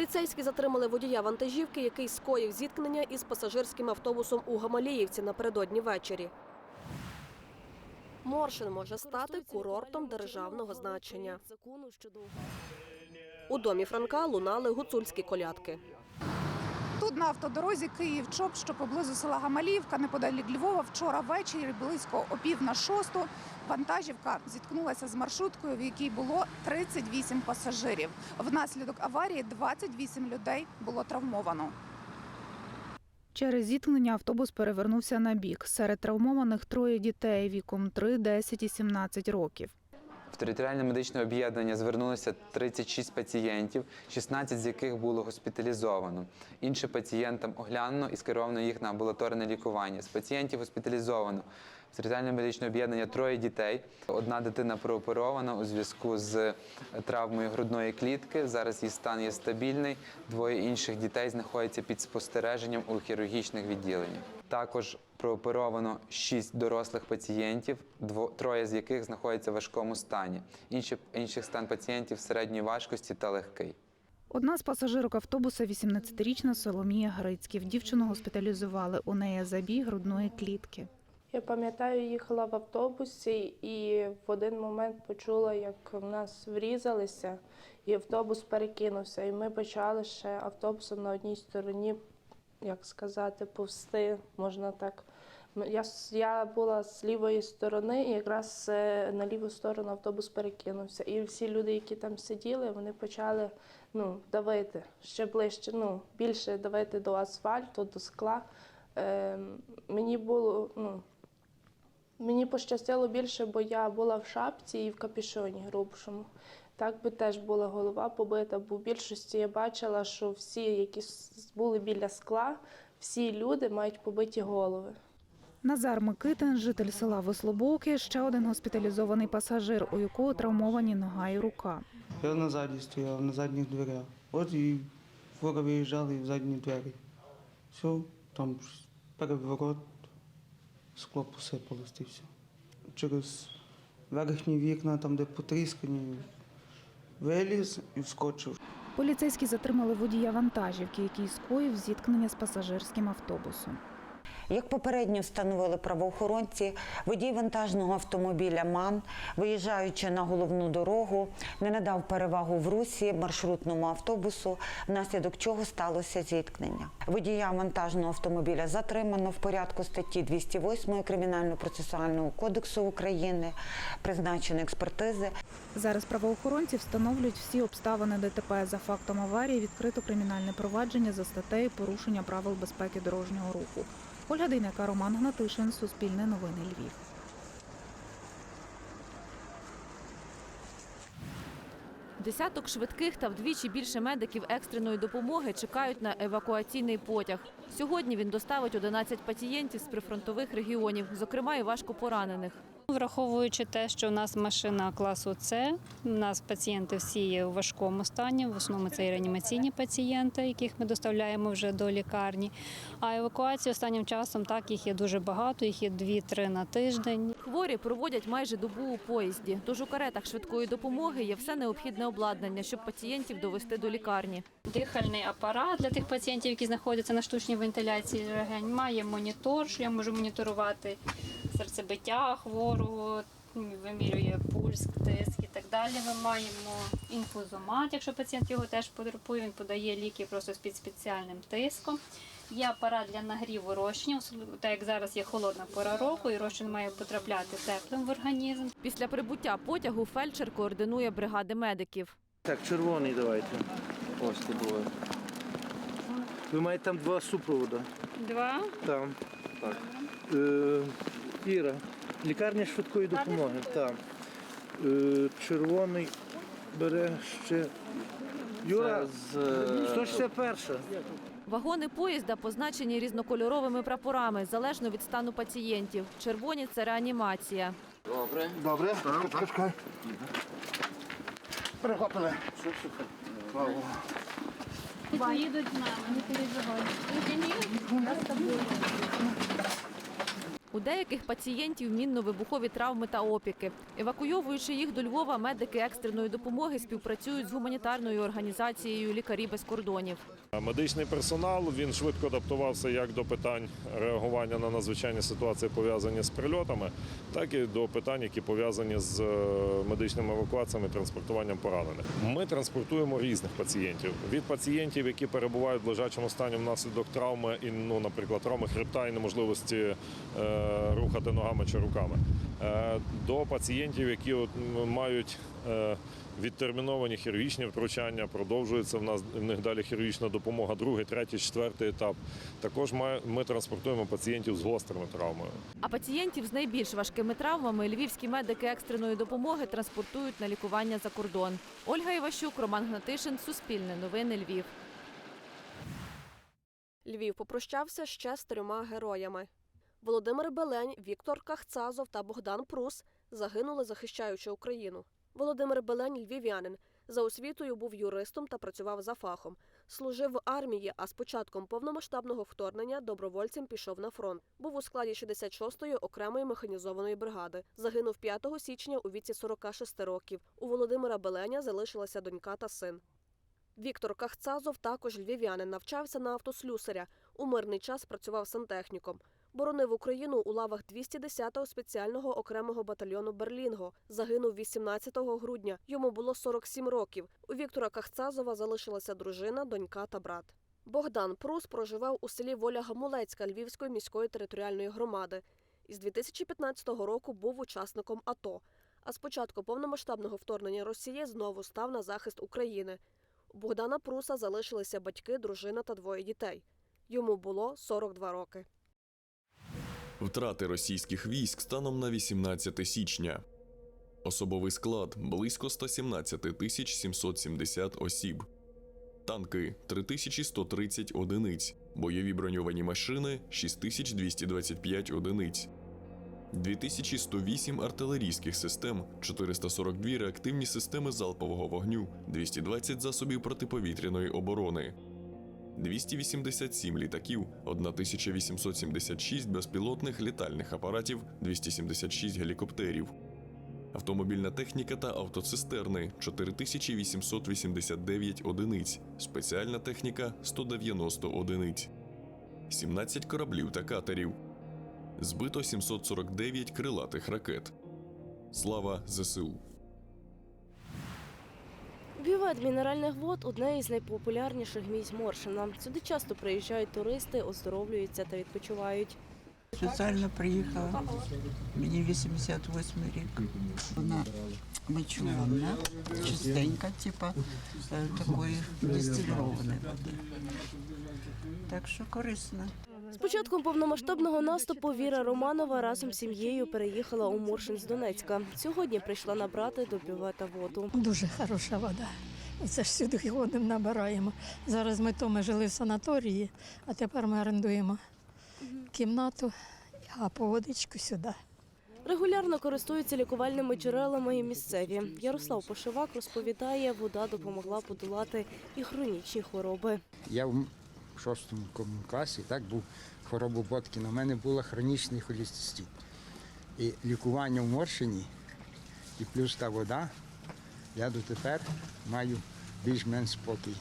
Поліцейські затримали водія вантажівки, який скоїв зіткнення із пасажирським автобусом у Гамаліївці напередодні ввечері. Моршин може стати курортом державного значення. У домі Франка лунали гуцульські колядки. Тут на автодорозі Київ-Чоп, що поблизу села Гамаліївка, неподалік Львова, вчора ввечері близько о пів на шосту вантажівка зіткнулася з маршруткою, в якій було 38 пасажирів. Внаслідок аварії 28 людей було травмовано. Через зіткнення автобус перевернувся на бік. Серед травмованих троє дітей віком 3, 10 і 17 років. В територіальне медичне об'єднання звернулося 36 пацієнтів, 16 з яких було госпіталізовано. Іншим пацієнтам оглянено і скеровано їх на амбулаторне лікування. З пацієнтів госпіталізовано в територіальне медичне об'єднання троє дітей. Одна дитина прооперована у зв'язку з травмою грудної клітки. Зараз її стан є стабільний. Двоє інших дітей знаходяться під спостереженням у хірургічних відділеннях. Також прооперовано шість дорослих пацієнтів, троє з яких знаходяться в важкому стані. Інші, інших стан пацієнтів середньої важкості та легкий. Одна з пасажирок автобуса – 18-річна Соломія Грицьків. Дівчину госпіталізували. У неї забій грудної клітки. Я пам'ятаю, їхала в автобусі і в один момент почула, як в нас врізалися, і автобус перекинувся. І ми почали ще автобусом на одній стороні, як сказати, повсти, можна так. Я, я була з лівої сторони, і якраз е, на ліву сторону автобус перекинувся. І всі люди, які там сиділи, вони почали ну, давити ще ближче, ну, більше давити до асфальту, до скла. Е, мені було, ну, Мені пощастило більше, бо я була в шапці і в капюшоні грубшому. Так би теж була голова побита, бо в більшості я бачила, що всі, які були біля скла, всі люди мають побиті голови. Назар Микитин, житель села Веслобоки, ще один госпіталізований пасажир, у якого травмовані нога і рука. Я на ззаді стояв, на задніх дверях. От і вора виїжджали в задні двері. Все, там переворот, скло посипалось і все. Через верхні вікна, там, де потріскані, виліз і вскочив. Поліцейські затримали водія вантажівки, який скоїв зіткнення з пасажирським автобусом. Як попередньо встановили правоохоронці, водій вантажного автомобіля МАН, виїжджаючи на головну дорогу, не надав перевагу в русі маршрутному автобусу, внаслідок чого сталося зіткнення. Водія вантажного автомобіля затримано в порядку статті 208 Кримінально-процесуального кодексу України, призначено експертизи. Зараз правоохоронці встановлюють всі обставини ДТП. За фактом аварії відкрито кримінальне провадження за статтею порушення правил безпеки дорожнього руху. Ольга Дейнека, Роман Гнатишин, Суспільне новини Львів. Десяток швидких та вдвічі більше медиків екстреної допомоги чекають на евакуаційний потяг. Сьогодні він доставить 11 пацієнтів з прифронтових регіонів, зокрема і важко поранених. Враховуючи те, що у нас машина класу С, у нас пацієнти всі є у важкому стані. В основному це і реанімаційні пацієнти, яких ми доставляємо вже до лікарні. А евакуації останнім часом так їх є дуже багато, їх є 2-3 на тиждень. Хворі проводять майже добу у поїзді. Тож у каретах швидкої допомоги є все необхідне обладнання, щоб пацієнтів довести до лікарні. Дихальний апарат для тих пацієнтів, які знаходяться на штучній вентиляції легень, має монітор, що я можу моніторувати серцебиття хворого, вимірює пульс, тиск і так далі. Ми маємо інфузомат, якщо пацієнт його теж потребує, він подає ліки просто під спеціальним тиском. Є апарат для нагріву розчинів, так як зараз є холодна пора року, і розчин має потрапляти теплим в організм. Після прибуття потягу фельдшер координує бригади медиків. Так, червоний давайте. Ось це було. Ви маєте там два супроводи. Два. Там. Так. Е, Іра. Лікарня швидкої допомоги. Там. Е, червоний бере ще. Юра, 161. Вагони поїзда позначені різнокольоровими прапорами залежно від стану пацієнтів. Червоні це реанімація. Добре. Чекай. Перехопили. Поїдуть з нами, не переживайте. У деяких пацієнтів мінно-вибухові травми та опіки. Евакуйовуючи їх до Львова, медики екстреної допомоги співпрацюють з гуманітарною організацією Лікарі без кордонів. Медичний персонал він швидко адаптувався як до питань реагування на надзвичайні ситуації, пов'язані з прильотами, так і до питань, які пов'язані з е, медичними евакуаціями, транспортуванням поранених. Ми транспортуємо різних пацієнтів від пацієнтів, які перебувають в лежачому стані внаслідок травми, і ну, наприклад, травми хребта і неможливості е, рухати ногами чи руками, е, до пацієнтів, які от, мають е, відтерміновані хірургічні втручання, продовжується в нас в них далі хірургічна допомога, другий, третій, четвертий етап. Також ми, ми транспортуємо пацієнтів з гострими травмами. А пацієнтів з найбільш важкими травмами львівські медики екстреної допомоги транспортують на лікування за кордон. Ольга Іващук, Роман Гнатишин, Суспільне новини Львів. Львів попрощався ще з трьома героями. Володимир Белень, Віктор Кахцазов та Богдан Прус загинули, захищаючи Україну. Володимир Белень львів'янин. За освітою був юристом та працював за фахом. Служив в армії, а з початком повномасштабного вторгнення добровольцем пішов на фронт. Був у складі 66-ї окремої механізованої бригади. Загинув 5 січня у віці 46 років. У Володимира Беленя залишилася донька та син. Віктор Кахцазов також львів'янин, навчався на автослюсаря. У мирний час працював сантехніком. Боронив Україну у лавах 210-го спеціального окремого батальйону Берлінго. Загинув 18 грудня. Йому було 47 років. У Віктора Кахцазова залишилася дружина, донька та брат. Богдан Прус проживав у селі Воля Гамулецька Львівської міської територіальної громади. Із 2015 року був учасником АТО. А з початку повномасштабного вторгнення Росії знову став на захист України. У Богдана Пруса залишилися батьки, дружина та двоє дітей. Йому було 42 роки. Втрати російських військ станом на 18 січня. Особовий склад близько 117 тисяч 770 осіб. Танки 3130 одиниць. Бойові броньовані машини 6225 одиниць. 2108 артилерійських систем, 442 реактивні системи залпового вогню, 220 засобів протиповітряної оборони. 287 літаків, 1876 безпілотних літальних апаратів, 276 гелікоптерів, автомобільна техніка та автоцистерни 4889 одиниць, спеціальна техніка 190 одиниць, 17 кораблів та катерів, збито 749 крилатих ракет. Слава ЗСУ! Бювет мінеральних вод одне із найпопулярніших місць Моршина. Сюди часто приїжджають туристи, оздоровлюються та відпочивають. Спеціально приїхала. Мені 88 рік. Вона мочулена, чистенька, типа е, такої дистильованої води. Так що корисно. Початком повномасштабного наступу Віра Романова разом з сім'єю переїхала у Моршин з Донецька. Сьогодні прийшла набрати до бювета воду. Дуже хороша вода. Це ж сюди ходимо, набираємо. Зараз ми то ми жили в санаторії, а тепер ми орендуємо кімнату, а по водичку сюди. Регулярно користуються лікувальними джерелами і місцеві. Ярослав Пошивак розповідає, вода допомогла подолати і хронічні хвороби. Я в шостому класі так був хворобу Боткіна. У мене була хронічний холістистит. І лікування в Морщині, і плюс та вода, я дотепер маю більш-менш спокій.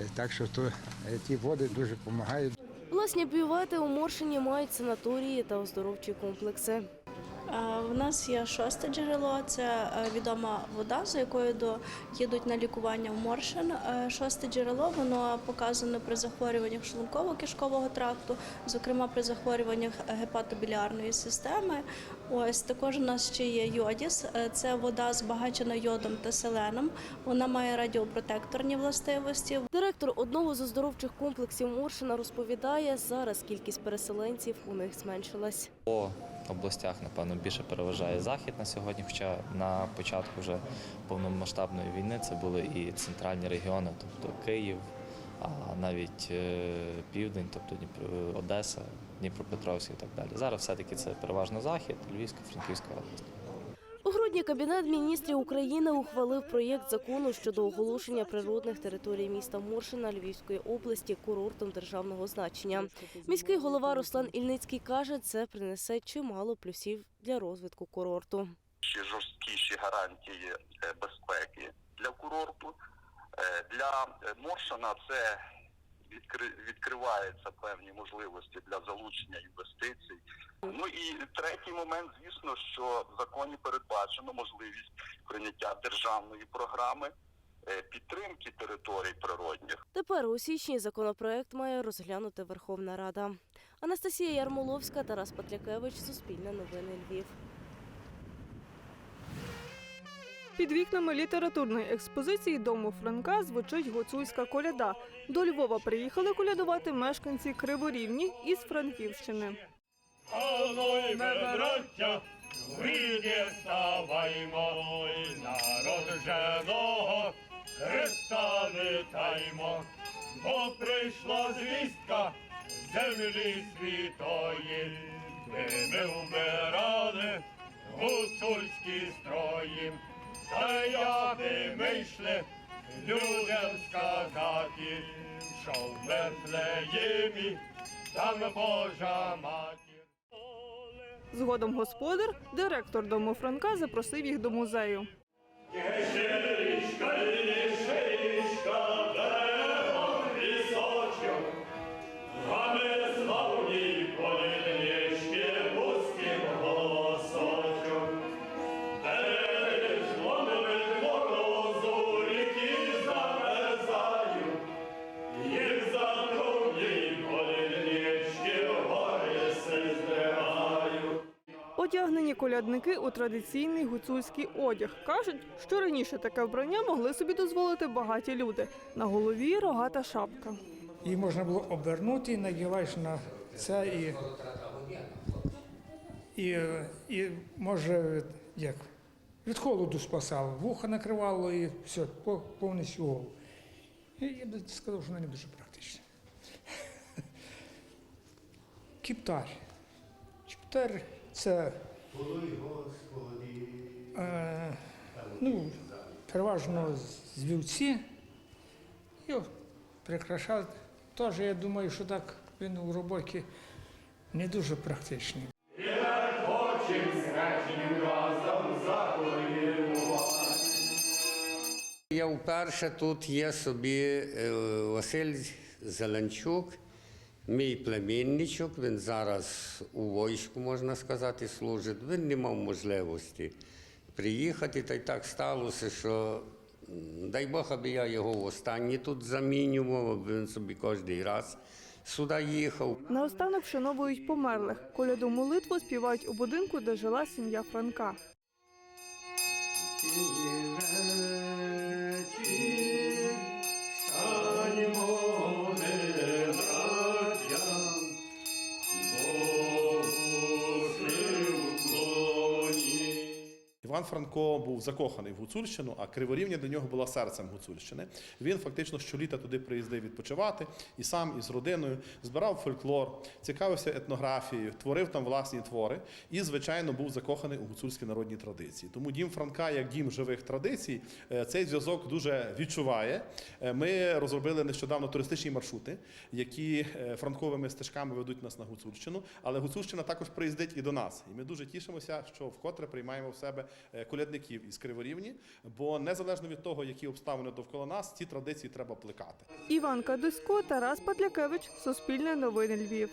Е, Так що то, е, ті води дуже допомагають. Власні бювети у Моршині мають санаторії та оздоровчі комплекси. У нас є шосте джерело, це е, відома вода, за якою їдуть на лікування в Моршин. Е, Шосте джерело воно показано при захворюваннях шлунково-кишкового тракту, зокрема при захворюваннях гепатобіліарної системи. Ось також у нас ще є йодіс. Е, Це вода збагачена йодом та селеном. Вона має радіопротекторні властивості. Директор одного з оздоровчих комплексів Моршина розповідає, зараз кількість переселенців у них зменшилась. По областях, напевно, більше переважає захід на сьогодні, хоча на початку вже повномасштабної війни це були і центральні регіони, тобто Київ, а навіть е, Південь, тобто Одеса, Дніпропетровськ і так далі. Зараз все-таки це переважно захід, Львівська, Франківська область. У грудні Кабінет міністрів України ухвалив проєкт закону щодо оголошення природних територій міста Моршина Львівської області курортом державного значення. Міський голова Руслан Ільницький каже, це принесе чимало плюсів для розвитку курорту. ще жорсткіші гарантії е, безпеки для курорту. Е, Для е, Моршина це відкри- відкриваються певні можливості для залучення інвестицій. Ну і третій момент, звісно, що в законі передбачено можливість прийняття державної програми е, підтримки територій природних. Тепер у січні законопроект має розглянути Верховна Рада. Анастасія Ярмоловська, Тарас Патлякевич, Суспільне новини Львів. Під вікнами літературної експозиції дому Франка звучить гуцульська коляда. До Львова приїхали колядувати мешканці Криворівні із Франківщини. Ой, ми, браття, вийди ставаймо, ой, народженого Христа вітаймо, бо прийшла звістка землі світої, ми вбирали гуцульські строї, та я не мишле людям сказати, що в Бетлеємі там Божа матір. Згодом господар, директор дому Франка, запросив їх до музею. Єжирічка, лішечка, Одягнені колядники у традиційний гуцульський одяг. Кажуть, що раніше таке вбрання могли собі дозволити багаті люди. На голові рогата шапка. Її можна було обернути, надіваєш на це і, і, і може як від холоду спасало, вуха накривало і все, по- повністю голову. Я б сказав, що вона не дуже практична. Кіптар. Кіптар це е, ну, переважно з вівці. Його прикрашали. Теж я думаю, що так він у роботі не дуже практичний. Я вперше тут є собі е, Василь Зеленчук, мій племінничок. Він зараз у війську, можна сказати, служить. Він не мав можливості приїхати, та й так сталося, що дай Бог, аби я його востаннє тут замінював, аби він собі кожен раз сюди їхав. Наостанок вшановують померлих. Коляду молитву співають у будинку, де жила сім'я Франка. Іван Франко був закоханий в Гуцульщину, а Криворівня для нього була серцем Гуцульщини. Він фактично щоліта туди приїздив відпочивати і сам, і з родиною збирав фольклор, цікавився етнографією, творив там власні твори і, звичайно, був закоханий у гуцульські народні традиції. Тому дім Франка, як дім живих традицій, е, цей зв'язок дуже відчуває. Е, Ми розробили нещодавно туристичні маршрути, які е, франковими стежками ведуть нас на Гуцульщину. Але Гуцульщина також приїздить і до нас. І ми дуже тішимося, що вкотре приймаємо в себе колядників із Криворівні, бо незалежно від того, які обставини довкола нас, ці традиції треба плекати. Іван Кадисько, Тарас Патлякевич, Суспільне новини Львів.